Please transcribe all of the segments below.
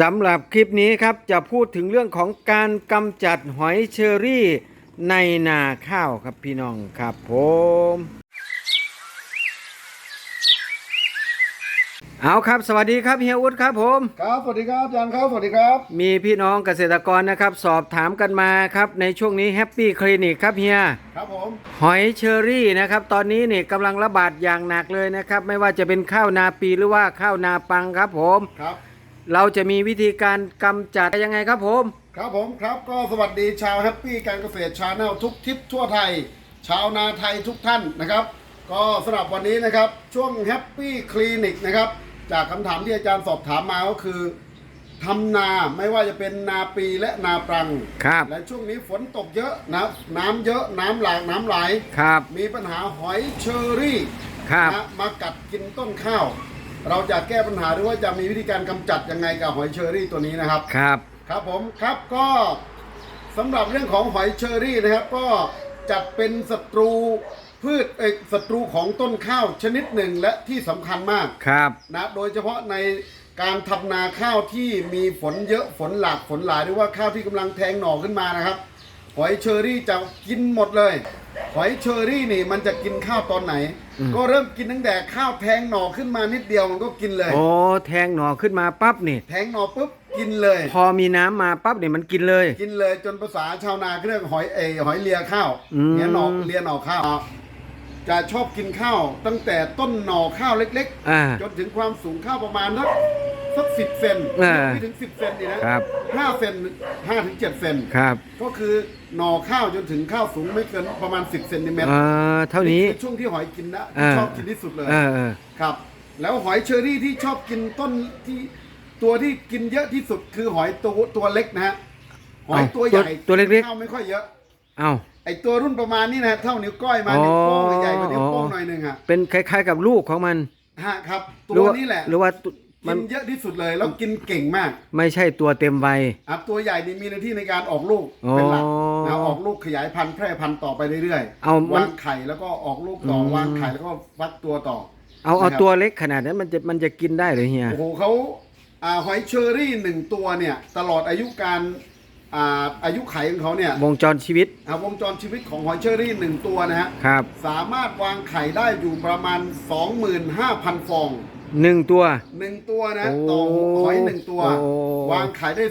สำหรับคลิปนี้ครับจะพูดถึงเรื่องของการกำจัดหอยเชอรี่ในนาข้าวครับพี่น้องครับผมเอาครับสวัสดีครับเฮียอุดครับผม ครับ สวัสดีครับอาจารย์ครับ สวัสดีครับ มีพี่น้องเกษตรกรนะครับสอบถามกันมาครับในช่วงนี้แฮปปี้คลินิกครับเฮีย ครับผม หอยเชอรี่นะครับตอนนี้นี่กำลังระบาดอย่างหนักเลยนะครับ ไม่ว่าจะเป็นข้าวนาปีหรือว่าข้าวนาปังครับผม ครับ เราจะมีวิธีการกำจัดยังไงครับผม ครับผมครับก็สวัสดีชาวแฮปปี้การเกษตรชาแนลทุกทิศทั่วไทย ชาวนาไทยทุกท่านนะครับ ก็สำหรับวันนี้นะครับช่วงแฮปปี้คลินิกนะครับจากคำถามที่อาจารย์สอบถามมาก็คือทำนาไม่ว่าจะเป็นนาปีและนาปรัง ครับ และช่วงนี้ฝนตกเยอะนะน้ำเยอะน้ำหลากน้ำไหล ครับ มีปัญหาหอยเชอรี่ครับ นะมากัดกินต้นข้าว เราจะแก้ปัญหาหรือว่าจะมีวิธีการกำจัดยังไงกับหอยเชอรี่ตัวนี้นะครับ ครับ ครับผมครับก็สำหรับเรื่องของหอยเชอรี่นะครับ ก็จัดเป็นศัตรูพืชเอกศัตรูของต้นข้าวชนิดหนึ่งและที่สำคัญมากครับ นะโดยเฉพาะในการทำนาข้าวที่มีฝนเยอะฝนหลากฝนหลายหรือว่าข้าวที่กำลังแทงหน่อขึ้นมานะครับ หอยเชอรี่จะกินหมดเลย หอยเชอรี่นี่มันจะกินข้าวตอนไหน ก็เริ่มกินตั้งแต่ข้าวแทงหน่อขึ้นมานิดเดียวมันก็กินเลย โอ้แทงหน่อขึ้นมาปั๊บนี่ แทงหน่อปุ๊บกินเลย พอมีน้ำมาปั๊บเนี่ยมันกินเลย กินเลยจนภาษาชาวนาเรียกหอยเอยหอยเลียข้าวอืม เนี่ยหน่อเลียหน่อข้าวจะชอบกินข้าว ตั้งแต่ต้นหน่อข้าวเล็กอ่าจนถึงความสูงข้าวประมาณสัก สักสิบเซนอ่า ไม่ถึงสิบเซนดีนะครับ ห้าเซนห้าถึงเจ็ดเซนครับ ก็คือหน่อข้าวจนถึงข้าวสูงไม่เกินประมาณ10เซนติเมตรอ่า เท่านี้ คือช่วงที่หอยกินนะที่อ่า ชอบกินที่สุดเลย เออเออ ครับ แล้วหอยเชอรี่ที่ชอบกินต้นที่ตัวที่กินเยอะที่สุดคือหอยตัวตัวเล็กนะฮะหอยตัวใหญ่ตัวเล็กข้าวไม่ค่อยเยอะๆเอาไอตัวรุ่นประมาณนี้นะฮะเท่านิ้วก้อยมาอ๋อ นิ้วโป้งใหญ่กว่านิ้วโป้งหน่อยหนึงฮะเป็นคล้ายๆกับลูกของมันฮะครับ หรืตัวว่านี้แหละหรือว่าตุมั กินนเยอะที่สุดเลย แล้วกินเก่งมากไม่ใช่ตัวเต็มวัยครับตัวใหญ่นี่มีหน้าที่ในการออกลูกอ๋อเป็นหลักนะออกลูกขยายพันธุ์แพร่พันธุ์ต่อไปเรื่อยเอามันวางไข่แล้วก็ออกลูกต่ออมวางไข่แล้วก็ฟักตัวต่อ เอาเอานะครับตัวเล็กขนาดนั้นมันจะมันจะกินได้เหรือเฮียโอ้โหเขาอ่าหอยเชอรี่หนึ่งตัวเนี่ย ตลอดอายุการอ่าอายุไขของเขาเนี่ยวงจรชีวิตอ่าวงจรชีวิตของหอยเชอรี่หนึ่งตัวนะฮะครับ สามารถวางไข่ได้อยู่ประมาณ 25,000 ฟอง หนึ่งตัว หนึ่งตัวนะโอ้ต่อหอยหนึ่งตัว โอ้ วางไข่ได้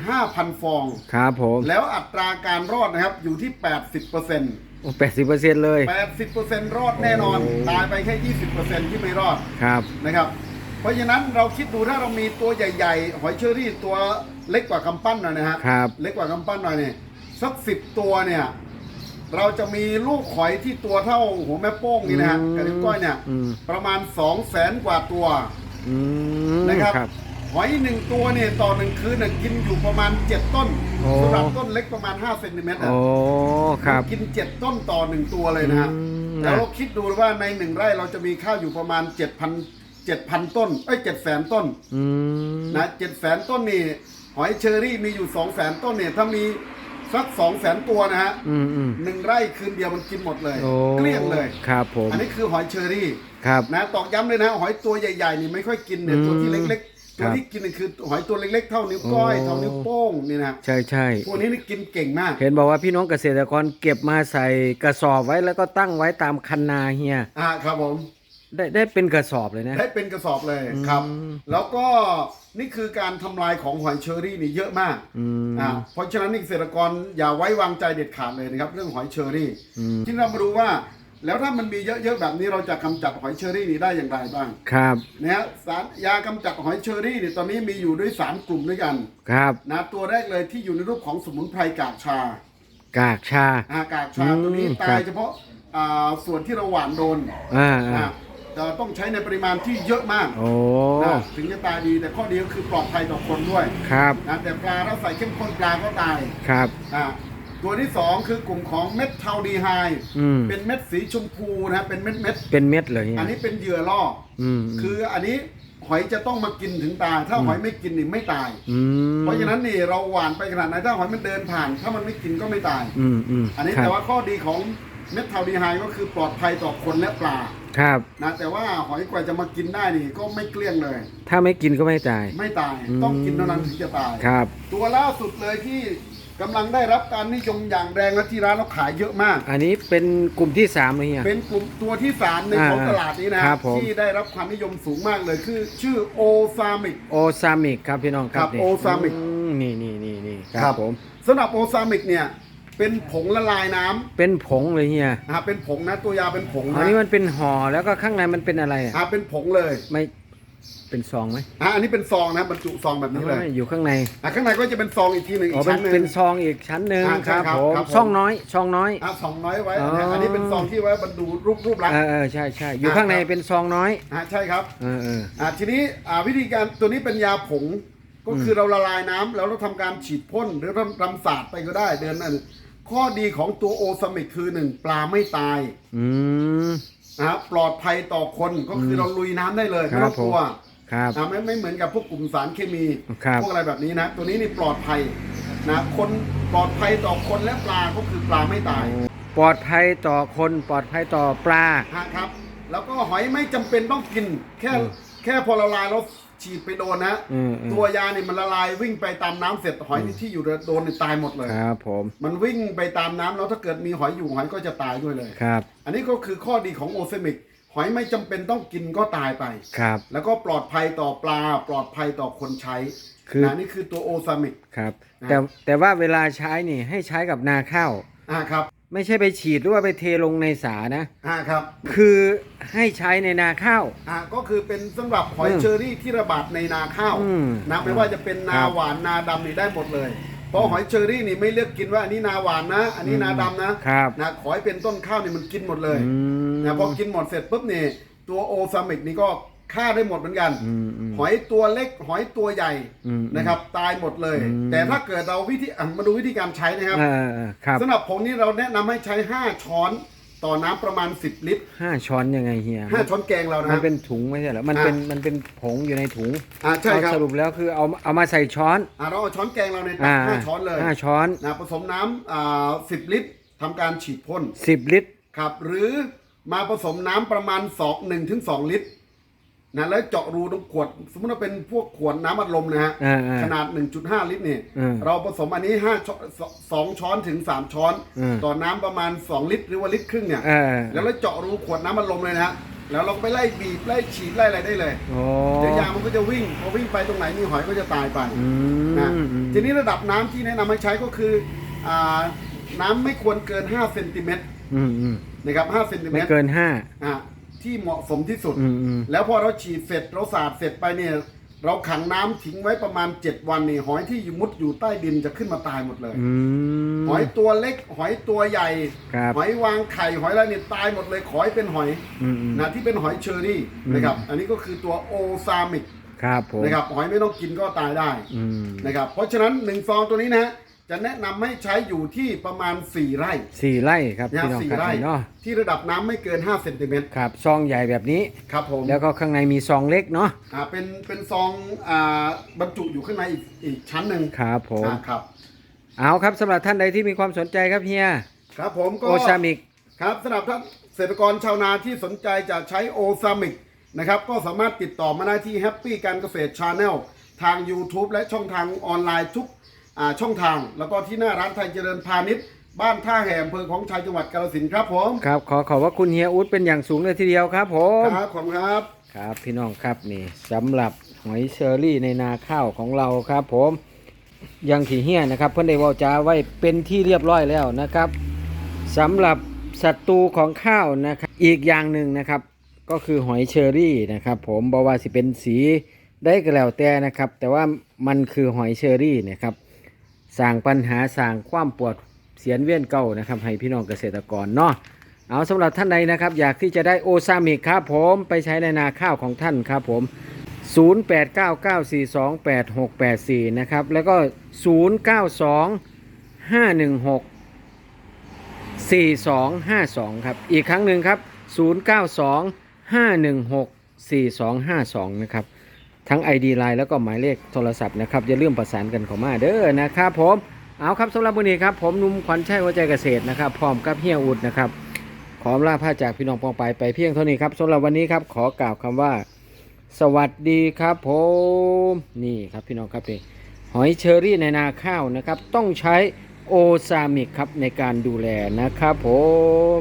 25,000ฟอง ครับผมแล้วอัตราการรอดนะครับอยู่ที่80%แปดสิบเปอร์เซ็นต์เลย80%รอดแน่นอนตายไปแค่20%ที่ไม่รอดครับ นะครับ เพราะฉะนั้นเราคิดดูถ้าเรามีตัวใหญ่ๆ หอยเชอรี่ตัวเล็กกว่ากำปั้นหน่อยนะฮะครับ เล็กกว่ากำปั้นหน่อยเนี่ยสักสิบตัวเนี่ย เราจะมีลูกหอยที่ตัวเท่าหัวแม่โป้งนี่นะฮะอืมกระดิ่งก้อยเนี่ย อืม ประมาณ2 0 0แสนกว่าตัว อืมนะครับ ครับ หอยหนึ่งตัวเนี่ยต่อหนึ่งคืนน่ะกินอยู่ประมาณ 7 ต้นโอ้ สำหรับต้นเล็กประมาณ5เซนติเมตรอะ โอ้ครับ กิน7ต้นต่อหนึ่งตัวเลยนะฮะอืม แล้วเราคิดดูว่าในหนึ่งไร่เราจะมีข้าวอยู่ประมาณ7,000 7,000ต้นเอ้ย7แสนต้นอืม นะเจ็ดแสนต้นนี่หอยเชอรี่มีอยู่สองแสนต้นเนี่ยถ้ามี สักสองแสนตัวนะฮะอืมอืม หนึ่งไร่คืนเดียวมันกินหมดเลยโอ้เกลี้ยงเลย ครับผม อันนี้คือหอยเชอรี่ครับ นะตอกย้ำเลยนะหอยตัวใหญ่ๆนี่ไม่ค่อยกินเนี่ยอืมตัวที่เล็กๆครัตัวบที่กินนี่คือหอยตัวเล็กๆ เท่านิ้วก้อยโอ้ เท่านิ้วโป้งนี่นะใช่ใช่พวกนี้นี่กินเก่งมาก เห็นบอกว่าพี่น้องเกษตรกรเก็บมาใส่กระสอบไว้แล้วก็ตั้งไว้ตามคันนาเฮีย อ่าครับผม ได้ได้เป็นกระสอบเลยนะ ได้เป็นกระสอบเลยครับ อืมแล้วก็นี่คือการทำลายของหอยเชอรี่นี่เยอะมากอืมอ่าเพราะฉะนั้นนี่เกษตรกรอย่าไว้วางใจเด็ดขาดเลยนะครับ เรื่องหอยเชอรี่อืม ที่เรามาดูว่า แล้วถ้ามันมีเยอะๆแบบนี้เราจะกำจัดหอยเชอรี่นี้ได้อย่างไรบ้างครับนะฮะสารยากำจัดหอยเชอรี่เนี่ยตอนนี้มีอยู่ด้วย3กลุ่มด้วยกันครับนะตัวแรกเลยที่อยู่ในรูปของสมุนไพรกากชา กากชา อากากชาอืมตัวนี้ครัตายบ เฉพาะอ่าส่วนที่เราหว่านโดนอ่าอ่านะ จะต้องใช้ในปริมาณที่เยอะมากโอ้ นะถึงจะตายดีแต่ข้อดีก็คือปลอดภัยต่อคนด้วยครับ นะแต่ปลาถ้าใส่เข้มข้นปลาก็ตายครับ อ่าตัวที่สองคือกลุ่มของเม็ดเทาดีไฮอืม เป็นเม็ดสีชมพูนะฮะเป็นเม็ดเม็ดเป็นเม็ดเลยเฮียๆอันนี้เป็นเหยื่อล่ออืมอคืออันนี้หอยจะต้องมากินถึงตาย ถ้าหอยไม่กินนี่ไม่ตาย อืมเพราะฉะนั้นนี่เราหวานไปขนาดไหนถ้าหอยมันเดินผ่าน ถ้ามันไม่กินก็ไม่ตาย อืมอืมอันนี้ครับแต่ว่าข้อดีของ เมทาลดีไฮก็คือปลอดภัยต่อคนและปลาครับ นะแต่ว่าหอยกว่าจะมากินได้นี่ก็ไม่เกลี้ยงเลย ถ้าไม่กินก็ไม่ตาย ไม่ตายอืม ต้องกินเท่านั้นถึงจะตาย ครับ ตัวล่าสุดเลยที่กำลังได้รับการนิยมอย่างแรงและที่ร้านเราขายเยอะมาก อันนี้เป็นกลุ่มที่สามเลยเฮีย เป็นกลุ่มตัวที่สามในของอ่าตลาดนี้นะครับผม ที่ได้รับความนิยมสูงมากเลยคือชื่อโอซามิก โอซามิกครับพี่น้องครับครับนี่โอซามิกมนี่นี่นี่นี่ครับผม สำหรับโอซามิกเนี่ย เป็นผงละลายน้ำเป็นผงเลยเฮียอ่าเป็นผงนะตัวยาเป็นผงอันนะนี้มันเป็นห่อแล้วก็ข้างในมันเป็นอะไรอะอ่าเป็นผงเลยไม่เป็นซองไหมอ่าอันนี้เป็นซองนะบรรจุซองแบบนี้เลยไม่อยู่ข้างในอ่าข้างในก็จะเป็นซองอีกทีหนึ่งอีอ๋อกเป็ชั้นนหนึ่ง เป็นซองอีกชั้นหนึ่งอ่าคใช่รับครับผมครับผมช่องน้อยช่องน้อย อ่าซองน้อยไว้อ๋ออั อันนี้เป็นซองที่ไว้บรรดูรูปรูปลักษเอณ์อเออใช่ใช่อยู่ข้างในครับเป็นซองน้อยอ่าใช่ครับ เออเออ อ่าทีนี้อ่าวิธีการตัวนี้เป็นยาผงก็คือเราละลายน้ำแล้วเราทำการฉีดพ่นหรือทำรำสาดไปก็ได้เดินนั่น ข้อดีของตัวโอซามิกคือหนึ่งปลาไม่ตายอืม นะครับปลอดภัยต่อคนก็คือเราลุยน้ำได้เลยครัไม่บต้องกลัวครับ นะไม่ไม่เหมือนกับพวกกลุ่มสารเคมี ครับ พวกอะไรแบบนี้นะ ตัวนี้นี่ปลอดภัยนะคนปลอดภัยต่อคนและปลาก็คือปลาไม่ตายปลอดภัยต่อคนปลอดภัยต่อปลาฮะครับ แล้วก็หอยไม่จำเป็นต้องกิน แค่อืม แค่พอละลายแล้ว ฉีดไปโดนนะอืมอืม ตัวยาเนี่ยมันละลายวิ่งไปตามน้ำเสร็จหอยที่อยู่โดนเนี่ยตายหมดเลย ครับผมมันวิ่งไปตามน้ำแล้วถ้าเกิดมีหอยอยู่หอยก็จะตายด้วยเลย ครับอันนี้ก็คือข้อดีของโอเซมิก หอยไม่จำเป็นต้องกินก็ตายไป ครับ แล้วก็ปลอดภัยต่อปลา ปลอดภัยต่อคนใช้คือ นะนี่คือตัวโอซามิก ครับอ่าแต่แต่ว่าเวลาใช้นี่ให้ใช้กับนาข้าว อ่าครับไม่ใช่ไปฉีดหรือว่าไปเทลงในสานะ อ่าครับคือให้ใช้ในนาข้าว อ่าก็คือเป็นสำหรับหอยอืมเชอรี่ที่ระบาดในนาข้าวอืมนะไม่ว่าจะเป็นนาครับหวานนาดำนี่ได้หมดเลย เพราะหอยเชอรี่นี่ไม่เลือกกินว่าอันนี้นาหวานนะ อันนี้นาดำนะครับนะขอให้เป็นต้นข้าวนี่มันกินหมดเลยอืม นะพอกินหมดเสร็จปุ๊บนี่ตัวโอซามิกนี่ก็ ฆ่าได้หมดเหมือนกัน อืมอืม หอยตัวเล็กหอยตัวใหญ่อืมนะครับ ตายหมดเลย อืม แต่ถ้าเกิดเราวิธีอะมาดูวิธีการใช้นะครับเออเออครับสำหรับผงนี้เราแนะนำให้ใช้ 5 ช้อนต่อน้ำประมาณ 10 ลิตร ห้าช้อนยังไงเฮีย5 ช้อนแกงเรานะมันเป็นถุงไม่ใช่เหรอมันเป็นมันเป็นผงอยู่ในถุงอ่าใช่ครับเอาสรุปแล้วคือเอาเอามาใส่ช้อนอ่าเราเอาช้อนแกงเราในตัอ่ากห้าช้อนเลยห้าช้อนนะผสมน้ำอ่าสิบลิตรทำการฉีดพ่นสิบลิตร ครับ หรือมาผสมน้ำประมาณ2 1ถึง2ลิตร นะแล้วเจาะรูตรงขวด สมมติว่าเป็นพวกขวดน้ำอัดลมนะฮะอ่าอ่าขนาด 1.5 ลิตรเนี่ยอืมเราผสมอันนี้5ช้อนสองช้อนถึง 3 ช้อนอืมต่อน้ำประมาณ 2 ลิตรหรือว่าลิตรครึ่งเนี่ยเออแล้วเราเจาะรูขวดน้ำอัดลมเลยนะฮะแล้วเราไปไล่บีบไล่ฉีดไล่อะไรได้เลยโอ้เดี๋ยวยามันก็จะวิ่งพอวิ่งไปตรงไหนมีหอยก็จะตายไปอืมนะอืม ทีนี้ระดับน้ำที่แนะนำให้ใช้ก็คืออาน้ำไม่ควรเกิน5เซนติเมตรอืมอืมนะครับ5เซนติเมไม่ตรเกินห้า อ่า ที่เหมาะสมที่สุด อืมอืม แล้วพอเราฉีดเสร็จเราสาดเสร็จไปเนี่ย เราขังน้ำทิ้งไว้ประมาณ 7 วันนี่หอยที่อยู่มุดอยู่ใต้ดินจะขึ้นมาตายหมดเลย อืม หอยตัวเล็ก หอยตัวใหญ่ ครับ หอยวางไข่หอยอะไรเนี่ยตายหมดเลยขอให้เป็นหอยอืมอืม นะที่เป็นหอยเชอรี่อืม นะครับ อันนี้ก็คือตัวโอซามิกครับผมนะครับหอยไม่ต้องกินก็ตายได้อืม นะครับเพราะฉะนั้นหนึ่งซองตัวนี้นะ จะแนะนำให้ใช้อยู่ที่ประมาณ 4 ไร่สี่ไร่ครับนะพี่น้องสี่ครับไร่ นี่เนาะที่ระดับน้ำไม่เกิน5เซนติเมตรครับซองใหญ่แบบนี้ ครับผมแล้วก็ข้างในมีซองเล็กเนาะอ่าเป็นเป็นซองอ่าบรรจุอยู่ข้างในอีกอีกชั้นหนึ่งครับผมอ่าครับ เอาครับสำหรับท่านใดที่มีความสนใจครับเฮียครับผมก็ โอซามิก ครับสำหรับท่านเกษตรกรชาวนาที่สนใจจะใช้โอซามิกนะครับ ก็สามารถติดต่อมาได้ที่แฮปปี้การเกษตรชาแนลทาง YouTube และช่องทางออนไลน์ทุกอ่า ช่องทาง แล้วก็ที่หน้าร้านไทยเจริญพาณิชย์บ้านท่าแห่อำเภอของชัยจังหวัดกาฬสินธุ์ครับผมครับ ขอขอบว่าคุณเฮียอูดเป็นอย่างสูงเลยทีเดียวครับผมครับขอบคุณครับ ครับพี่น้องครับนี่สำหรับหอยเชอรี่ในนาข้าวของเราครับผมอยังที่เฮียนะครับ เพื่อนได้เว่าจาไว้เป็นที่เรียบร้อยแล้วนะครับสำหรับศัตรูของข้าวนะครับอีกอย่างหนึ่งนะครับ ก็คือหอยเชอรี่นะครับ ผมบอกว่าสิเป็นสีได้ก็แล้วแต่นะครับ แต่ว่ามันคือหอยเชอรี่นะครับ สร้างปัญหาสร้างความปวดเสียนเวียนเก่านะครับ ให้พี่น้องเกษตรกรเนาะเอาสำหรับท่านใดนะครับ อยากที่จะได้โอซามิครับผมไปใช้ในนาข้าวของท่านครับผม 0899428684 นะครับ แล้วก็ 0925164252 ครับ อีกครั้งหนึ่งครับ 0925164252 นะครับ ทั้ง ID Line แล้วก็หมายเลขโทรศัพท์นะครับอย่าลืมประสานกันเข้ามาเด้อนะครับผมเอาครับสำหรับวันนี้ครับผมนุ่มขวัญชัยหัวใจเกษตรนะครับพร้อมกับเฮียอุดนะครับขอลาพาจากพี่น้องปองไปไปเพียงเท่านี้ครับสำหรับวันนี้ครับขอกล่าวคำว่า สวัสดีครับผมนี่ครับพี่น้องครับนี่หอยเชอรี่ในนาข้าวนะครับต้องใช้โอซามิกครับในการดูแลนะครับผม